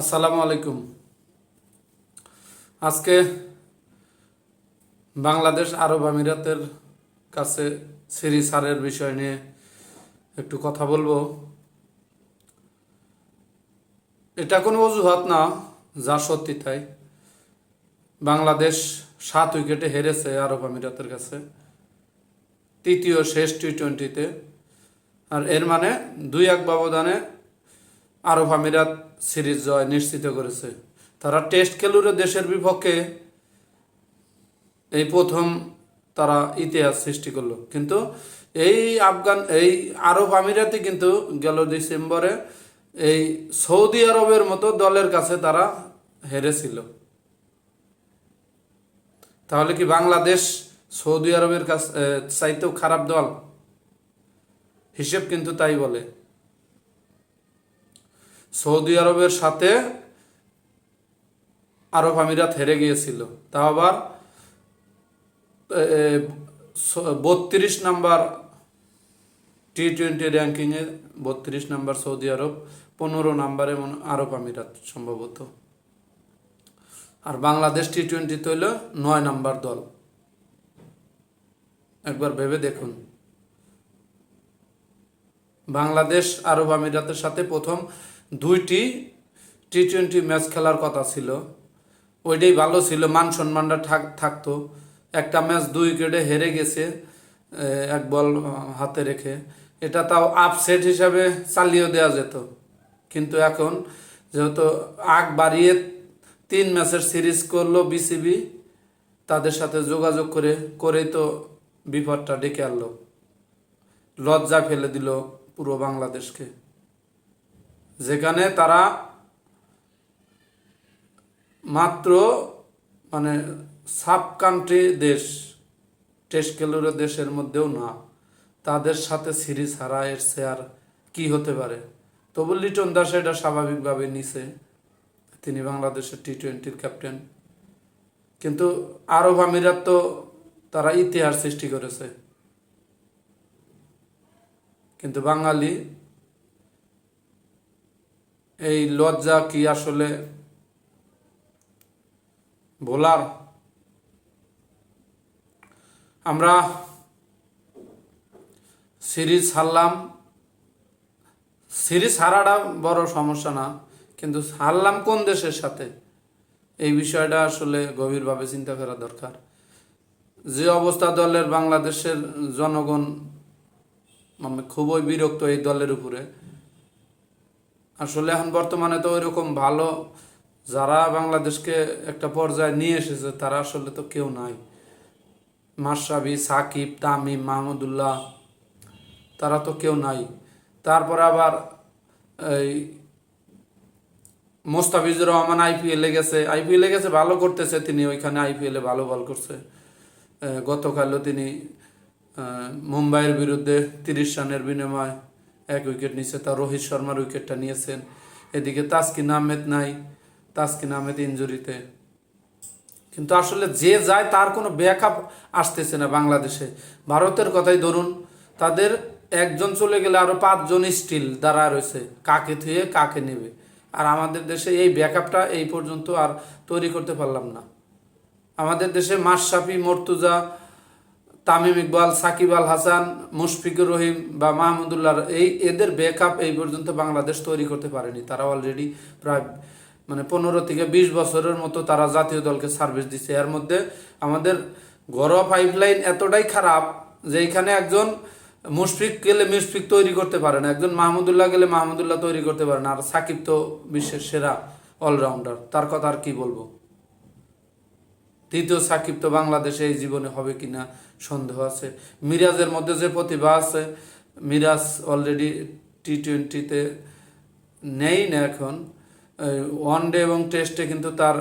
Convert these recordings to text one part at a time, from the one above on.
আসসালামু আলাইকুম। আজকে বাংলাদেশ আরব আমিরাতের কাছে সিরি সারের বিষয় নিয়ে একটু কথা বলব। এটা কোনো অজুহাত না, যা সত্যি তাই। বাংলাদেশ সাত উইকেটে হেরেছে আরব আমিরাতের কাছে, তৃতীয় শেষ টি টোয়েন্টিতে আর এর মানে দুই এক ব্যবধানে আরব আমিরাত সিরিজ জয় নিশ্চিত করেছে। তারা টেস্ট খেলুড়ে দেশের বিপক্ষে এই প্রথম তারা ইতিহাস সৃষ্টি করল। কিন্তু এই আফগান, এই আরব আমিরাতে কিন্তু গেল ডিসেম্বরে এই সৌদি আরবের মতো দলের কাছে তারা হেরেছিল। তাহলে কি বাংলাদেশ সৌদি আরবের কাছে চাইতেও খারাপ দল? হিসেব কিন্তু তাই বলে। সৌদি আরবের সাথে আরব আমিরাত হেরে গিয়েছিল। তা আবার বত্রিশ নাম্বার টি টোয়েন্টি র্যাঙ্কিংয়ে বত্রিশ নাম্বার সৌদি আরব, পনেরো নাম্বারে আরব আমিরাত সম্ভবত। আর বাংলাদেশ টি টোয়েন্টিতে হইল নয় নাম্বার দল। একবার ভেবে দেখুন। বাংলাদেশ আরব আমিরাতের সাথে প্রথম দুইটি টি টোয়েন্টি ম্যাচ খেলার কথা ছিল। ওইটাই ভালো ছিল, মান সম্মানটা থাক- থাকতো। একটা ম্যাচ দুই উইকেটে হেরে গেছে এক বল হাতে রেখে। এটা তাও আপসেট হিসাবে চালিয়ে দেওয়া যেত। কিন্তু এখন যেহেতু আগ বাড়িয়ে তিন ম্যাচের সিরিজ করল বিসিবি তাদের সাথে যোগাযোগ করে, করেই তো বিপদটা ডেকে আনলো। লজ্জা ফেলে দিল পুরো বাংলাদেশকে। যেখানে তারা মাত্র মানে সাব কান্ট্রি দেশ টেস্ট খেলুড়ে দেশের মধ্যেও না, তাদের সাথে সিরিজ হারা এর আর কি হতে পারে? তবু লিটন দাস এটা স্বাভাবিকভাবে নিছে। তিনি বাংলাদেশের টি টোয়েন্টির ক্যাপ্টেন। কিন্তু আরব আমিরাত তো তারা ইতিহাস সৃষ্টি করেছে। কিন্তু বাঙালি এই লজ্জা কি আসলে ভোলার? আমরা সিরিজ হারলাম। সিরিজ হারাটা বড় সমস্যা না, কিন্তু হারলাম কোন দেশের সাথে? এই বিষয়টা আসলে গভীরভাবে চিন্তা করা দরকার। যে অবস্থা দলের বাংলাদেশের জনগণ আমি খুবই বিরক্ত এই দলের উপরে। আসলে এখন বর্তমানে তো ওইরকম ভালো যারা বাংলাদেশকে একটা পর্যায়ে নিয়ে এসেছে, তারা আসলে তো কেউ নাই। মাসাবি সাকিব, তামিম মাহমুদুল্লাহ তারা তো কেউ নাই। তারপর আবার এই মোস্তাফিজুর রহমান আইপিএলে গেছে। আইপিএলে গেছে, ভালো করতেছে তিনি। ওইখানে আইপিএলে ভালো বল করছে। গতকালও তিনি মুম্বাইয়ের বিরুদ্ধে তিরিশ রানের বিনিময়ে এক উইকেট নিচ্ছে তা রোহিত শর্মার উইকেটটা নিয়েছেন। এদিকে তাসকিন আহমেদ নাই, তাসকিন আহমেদ ইঞ্জুরিতে। কিন্তু আসলে যে যায় তার কোনো ব্যাকআপ আসতেছে না বাংলাদেশে। ভারতের কথাই ধরুন, তাদের একজন চলে গেলে আরও পাঁচজন স্টিল দাঁড়া রয়েছে, কাকে থুয়ে কাকে নেবে। আর আমাদের দেশে এই ব্যাকআপটা এই পর্যন্ত আর তৈরি করতে পারলাম না। আমাদের দেশে মাশরাফি, মর্তুজা তামিম ইকবাল, সাকিব আল হাসান, মুশফিকুর রহিম বা মাহমুদুল্লাহ এই এদের ব্যাকআপ এই পর্যন্ত বাংলাদেশ তৈরি করতে পারেনি। তারা অলরেডি প্রায় মানে পনেরো থেকে বিশ বছরের মতো তারা জাতীয় দলকে সার্ভিস দিচ্ছে এর মধ্যে আমাদের ঘরোয়া পাইপলাইন এতটাই খারাপ যে এখানে একজন মুশফিক গেলে মুশফিক তৈরি করতে পারে না, একজন মাহমুদুল্লাহ গেলে মাহমুদুল্লাহ তৈরি করতে পারে না। আর সাকিব তো বিশ্বের সেরা অলরাউন্ডার তার কথা আর কি বলব? তৃতীয় সাকিব তো বাংলাদেশে এই জীবনে হবে কিনা সন্দেহ আছে। মিরাজের মধ্যে যে প্রতিভা আছে, মিরাজ অলরেডি টি টোয়েন্টিতে নেই না এখন। ওয়ান ডে এবং টেস্টে কিন্তু তার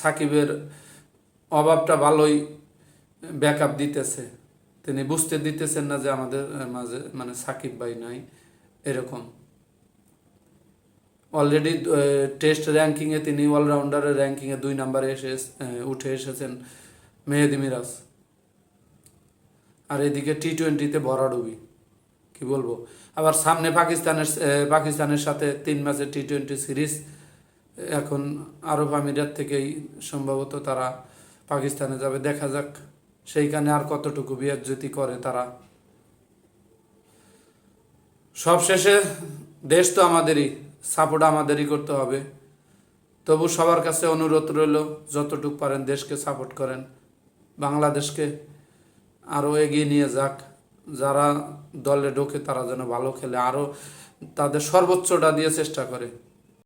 সাকিবের অভাবটা ভালোই ব্যাকআপ দিতেছে। তিনি বুঝতে দিতেছেন না যে আমাদের মাঝে মানে সাকিব ভাই নাই, এরকম। অলরেডি টেস্ট র্যাঙ্কিংয়ে তিনি অলরাউন্ডারের র্যাঙ্কিংয়ে দুই নম্বরে এসে উঠে এসেছেন মেহেদি মিরাজ। আর এদিকে টি টোয়েন্টিতে ভরাডুবি কি বলব? আবার সামনে পাকিস্তানের পাকিস্তানের সাথে তিন ম্যাচের টি টোয়েন্টি সিরিজ। এখন আরব আমিরাত থেকেই সম্ভবত তারা পাকিস্তানে যাবে। দেখা যাক সেইখানে আর কতটুকু বিয়াজ্জতি করে তারা। সবশেষে দেশ তো আমাদেরই। সাপোর্ট আমাদেরই করতে হবে। তবু সবার কাছে অনুরোধ রইল, যতটুকু পারেন দেশকে সাপোর্ট করেন, বাংলাদেশকে আরও এগিয়ে নিয়ে যাক। যারা দলে ঢোকে তারা যেন ভালো খেলে, আরও তাদের সর্বোচ্চটা দিয়ে চেষ্টা করে।